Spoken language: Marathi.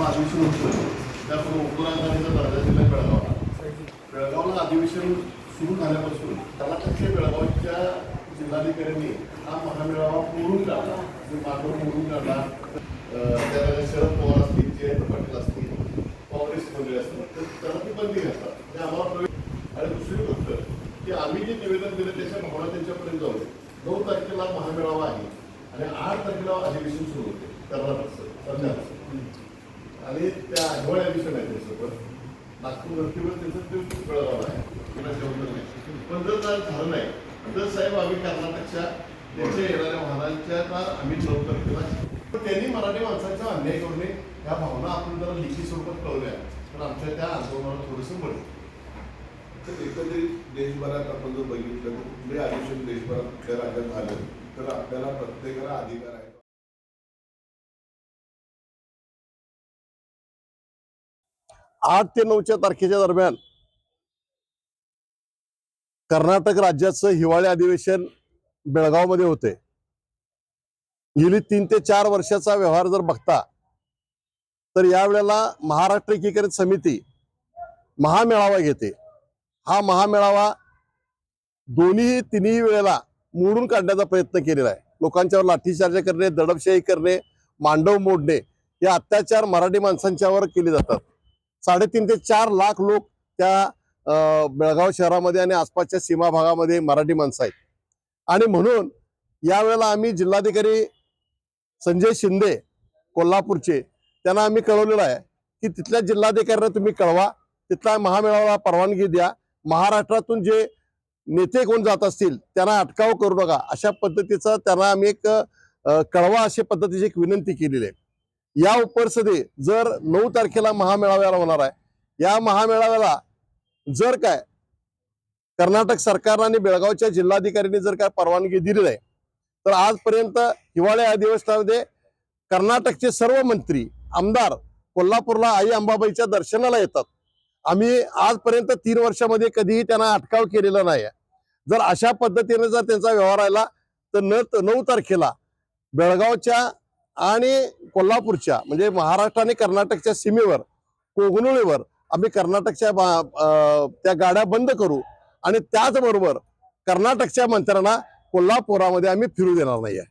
आपण अधिवेशन होतं त्यापूर्वी उपराजधानीचा दर्जा दिला बेळगावला. बेळगावला अधिवेशन सुरू झाल्यापासून त्याला कसे बेळगावच्या जिल्हाधिकाऱ्यांनी हा महामेळावा मोडून काढला. म्हणजे मागून मोडून काढला अं, त्याला शरद पवार असतील जयंत पाटील असतील काँग्रेस मंडळी असतील तर त्याला ते बंदी घालतात. ते आम्हाला आणि दुसरी गोष्ट की आम्ही जे निवेदन दिलं त्याच्या भावना त्यांच्यापर्यंत जाऊ नऊ तारखेला महामेळावा आहे आणि आठ तारखेला अधिवेशन सुरू होते. कर्नाटकचं सरकारचं आणि त्या हिवाळी अधिवेशन आहे त्यांचं पण. नागपूर धर्तीवर त्यांचं ते बेळगाव आहे पण जर झालं नाही. तर साहेब आम्ही कर्नाटकच्या त्यांच्या येणाऱ्या वाहनांच्या आम्ही नऊ तारखेला पण त्यांनी मराठी माणसांचा अन्याय करू नये ह्या भावना आपण जर लिखित स्वरूपात कळवल्या. तर आमच्या त्या आंदोलनाला थोडंसं बळ तर एकंदरीत देशभरात आपण जर बघितलं तर कुठले अधिवेशन देशभरात कुठल्या राज्यात झालं तर आपल्याला प्रत्येकाला अधिकार आहे. आठ ते नऊच्या तारखेच्या दरम्यान कर्नाटक राज्याचं हिवाळी अधिवेशन बेळगावमध्ये होते. गेली तीन ते चार वर्षाचा व्यवहार जर बघता तर यावेळेला महाराष्ट्र एकीकरण समिती महामेळावा घेते. हा महामेळावा दोन्ही तिन्ही वेळेला मोडून काढण्याचा प्रयत्न केलेला आहे. लोकांच्यावर लाठीचार्ज करणे दडपशाही करणे मांडव मोडणे हे अत्याचार मराठी माणसांच्यावर केले जातात. साडेतीन ते चार लाख लोक त्या बेळगाव शहरामध्ये आणि आसपासच्या सीमा भागामध्ये मराठी माणसं आहेत. आणि म्हणून यावेळेला आम्ही जिल्हाधिकारी संजय शिंदे कोल्हापूरचे त्यांना आम्ही कळवलेलं आहे की तिथल्या जिल्हाधिकाऱ्यांना तुम्ही कळवा तिथला महामेळाव्याला परवानगी द्या महाराष्ट्रातून जे नेते कोण जात असतील त्यांना अटकाव करू नका अशा पद्धतीचा त्यांना आम्ही एक कळवा अशा पद्धतीची एक विनंती केलेली आहे. या उपरसदे जर नऊ तारखेला महामेळाव्याला होणार आहे या महामेळाव्याला जर काय कर्नाटक सरकारनं आणि बेळगावच्या जिल्हाधिकाऱ्यांनी जर काय परवानगी दिली नाही तर आजपर्यंत हिवाळी अधिवेशनामध्ये कर्नाटकचे सर्व मंत्री आमदार कोल्हापूरला आई अंबाबाईच्या दर्शनाला येतात. आम्ही आजपर्यंत तीन वर्षामध्ये कधीही त्यांना अटकाव केलेला नाही जर अशा पद्धतीने जर त्यांचा व्यवहार आला तर न नऊ तारखेला बेळगावच्या आणि कोल्हापूरच्या म्हणजे महाराष्ट्र आणि कर्नाटकच्या सीमेवर कोगनोळीवर आम्ही कर्नाटकच्या त्या गाड्या बंद करू आणि त्याचबरोबर कर्नाटकच्या मंत्र्यांना कोल्हापुरामध्ये आम्ही फिरू देणार नाही आहे